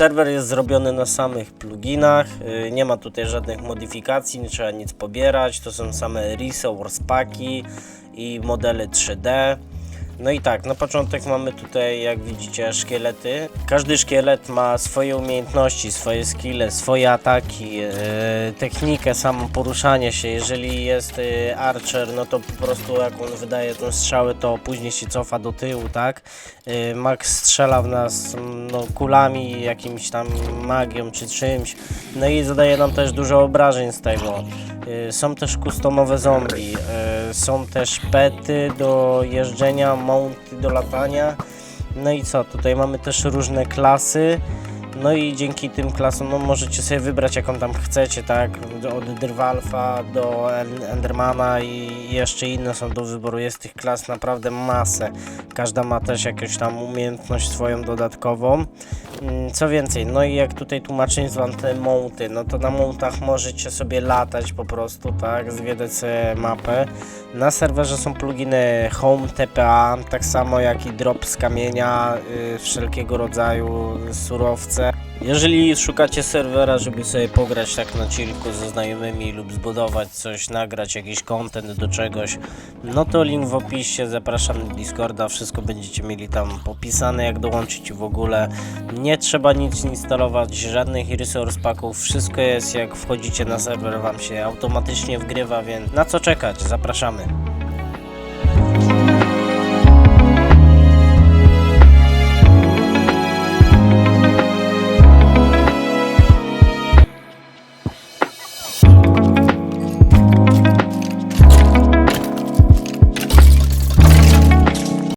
Serwer jest zrobiony na samych pluginach, y, nie ma tutaj żadnych modyfikacji, nie trzeba nic pobierać, to są same resource paki i modele 3D. No i tak, na początek mamy tutaj, jak widzicie, szkielety. Każdy szkielet ma swoje umiejętności, swoje skille, swoje ataki, e, technikę, samo poruszanie się. Jeżeli jest e, archer, no to po prostu jak on wydaje tą strzałę, to później się cofa do tyłu, tak? E, Max strzela w nas no, kulami, jakimś tam magią czy czymś. No i zadaje nam też dużo obrażeń z tego. Są też customowe zombie, są też pety do jeżdżenia, mounty do latania. No i co, tutaj mamy też różne klasy. No i dzięki tym klasom no, możecie sobie wybrać jaką tam chcecie, tak? Od Drwalfa do En- Endermana i jeszcze inne są do wyboru. Jest tych klas naprawdę masę. Każda ma też jakąś tam umiejętność swoją dodatkową. Mm, Co więcej, no i jak tutaj tłumaczyć wam te mounty, no to na mountach możecie sobie latać po prostu, tak, zwiedzać mapę. Na serwerze są pluginy Home TPA, tak samo jak i drop z kamienia, y, wszelkiego rodzaju surowce. Jeżeli szukacie serwera, żeby sobie pograć tak na chillku ze znajomymi lub zbudować coś, nagrać jakiś content do czegoś, no to link w opisie, zapraszam na Discorda, wszystko będziecie mieli tam popisane, jak dołączyć w ogóle. Nie trzeba nic instalować, żadnych resource packów, wszystko jest jak wchodzicie na serwer, wam się automatycznie wgrywa, więc na co czekać? Zapraszamy.